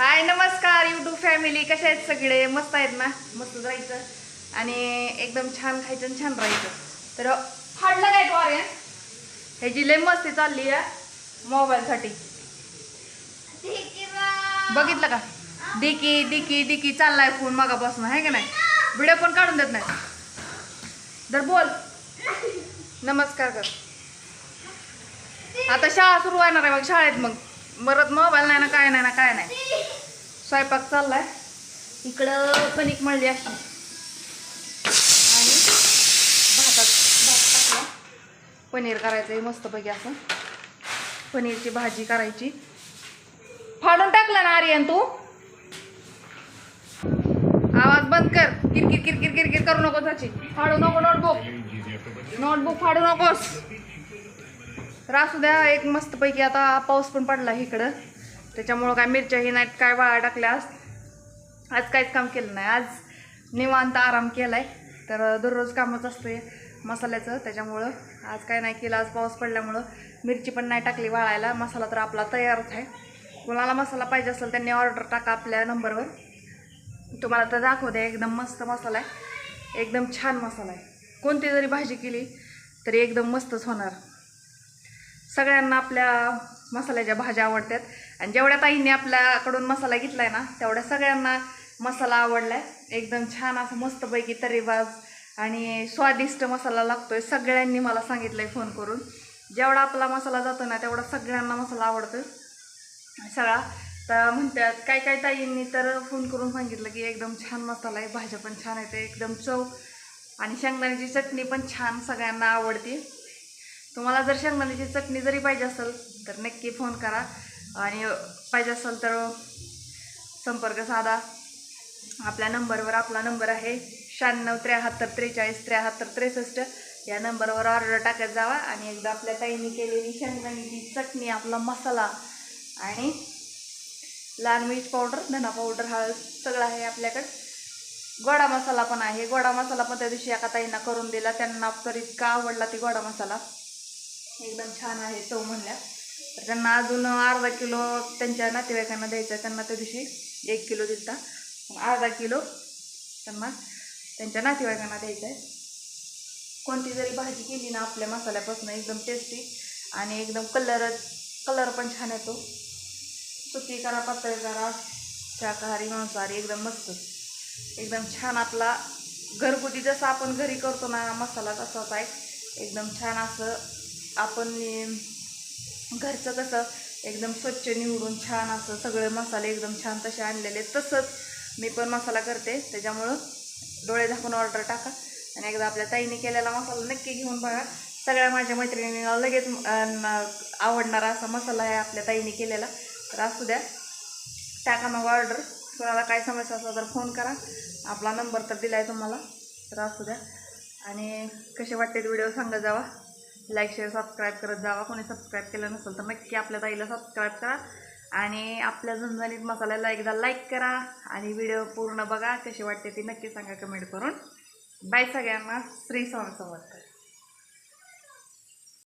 हाय नमस्कार YouTube family कशा आहेत सगळे? मस्त आहेत ना? मस्त राहायचं. आणि एकदम छान खायचं आणि छान राहायचं. तर फाडलं काय तो ह्याची लय मस्ती चालली आहे मोबाईलसाठी बघितलं का? डिकी डिकी डिकी चाललाय फोन मागापासून आहे का नाही? व्हिडिओ पण काढून देत नाही. तर बोल. नमस्कार कर. आता शाळा सुरू होणार आहे मग शाळेत मग. परत मोबाईल नाही ना काय नाही ना काय नाही. स्वयंपाक चाललाय. इकडं कणिक मळली अशी. आणि भातात भात टाकला. पनीर करायचं आहे मस्तपैकी असं. पनीरची भाजी करायची. फाडून टाकला ना आर्यन तू? आवाज बंद कर. किरकिर किरकिर किरकिर करू नको त्याची फाडू नको नोटबुक. नोटबुक फाडू नकोस. तर असू द्या एक मस्तपैकी आता पाऊस पण पडला इकडं. त्याच्यामुळं काय मिरच्याही नाहीत काय वाळा टाकल्या आज आज काहीच काम केलं नाही. आज निवांत आराम केलाय. तर दररोज कामच असते मसाल्याचं. त्याच्यामुळं आज काय नाही केलं आज पाऊस पडल्यामुळं मिरची पण नाही टाकली वाळायला. मसाला तर आपला तयारच आहे. कोणाला मसाला पाहिजे असेल त्यांनी ऑर्डर टाका आपल्या नंबरवर. तुम्हाला तर द्या एकदम मस्त मसाला आहे. एकदम छान मसाला आहे. कोणती जरी भाजी केली तरी एकदम मस्तच होणार. सगळ्यांना आपल्या मसाल्याच्या भाज्या आवडतात. आणि जेवढ्या ताईंनी आपल्याकडून मसाला घेतला आहे ना तेवढ्या सगळ्यांना मसाला आवडलाय. एकदम छान असं मस्तपैकी तरीबाज आणि स्वादिष्ट मसाला लागतो आहे सगळ्यांनी मला सांगितलं आहे फोन करून. जेवढा आपला मसाला जातो ना तेवढा सगळ्यांना मसाला आवडतो सगळा. तर म्हणतात काय काय ताईंनी तर फोन करून सांगितलं की एकदम छान मसाला आहे भाज्या पण छान आहेत एकदम चव आणि शेंगदाण्याची चटणी पण छान सगळ्यांना आवडते. तुम्हाला जर शेंगदाण्याची चटणी जरी पाहिजे असेल तर नक्की फोन करा. आणि पाहिजे असेल तर संपर्क साधा. आपल्या नंबरवर आपला नंबर आहे शहाण्णव त्र्याहत्तर त्रेचाळीस त्र्याहत्तर त्रेसष्ट. या नंबरवर ऑर्डर टाकत जावा आणि एकदा आपल्या ताईंनी केलेली शेंगदाण्याची चटणी आपला मसाला आणि लाल मिर्च पावडर धना पावडर हळद सगळं आहे आपल्याकडं. गोडा मसाला पण आहे. गोडा मसाला पण त्या दिवशी एका ताईंना करून दिला. त्यांना तर इतका आवडला ती गोडा मसाला. एकदम छान आहे चव म्हणल्या. तर त्यांना अजून अर्धा किलो त्यांच्या नातेवाईकांना द्यायचं आहे. त्यांना त्या दिवशी एक किलो दिलता. अर्धा किलो त्यांना त्यांच्या नातेवाईकांना द्यायचं आहे. कोणती जरी भाजी केली ना आपल्या मसाल्यापासून एकदम टेस्टी आणि एकदम कलर कलर पण छान येतो सुकी करा पातळ करा शाकाहारी मांसाहारी एकदम मस्त. एकदम छान आपला घरगुती जसं आपण घरी करतो ना मसाला तसाच आहे. एकदम छान असं आपण घरचं कसं एकदम स्वच्छ निवडून छान असं सगळे मसाले एकदम छान तसे आणलेले तसंच मी पण मसाला करते. त्याच्यामुळं डोळे झाकून ऑर्डर टाका. आणि एकदा आपल्या ताईने केलेला मसाला नक्की घेऊन बघा. सगळ्या माझ्या मैत्रिणींना लगेच आवडणारा असा मसाला आहे आपल्या ताईने केलेला. तर असू द्या. टाका मग ऑर्डर कोणाला काय समस्या असला तर फोन करा. आपला नंबर तर दिला आहे तुम्हाला. तर असू द्या. आणि कसे वाटते व्हिडिओ सांगत जावा. लाईक शेअर सबस्क्राईब करत जावा. कोणी सबस्क्राईब केलं नसेल तर नक्की आपल्या ताईला सबस्क्राईब करा. आणि आपल्या झणझणीत मसाल्याला एकदा लाईक करा. आणि व्हिडिओ पूर्ण बघा. कशी वाटते ती नक्की सांगा कमेंट करून. बाय सगळ्यांना. श्री स्वामी समर्थ.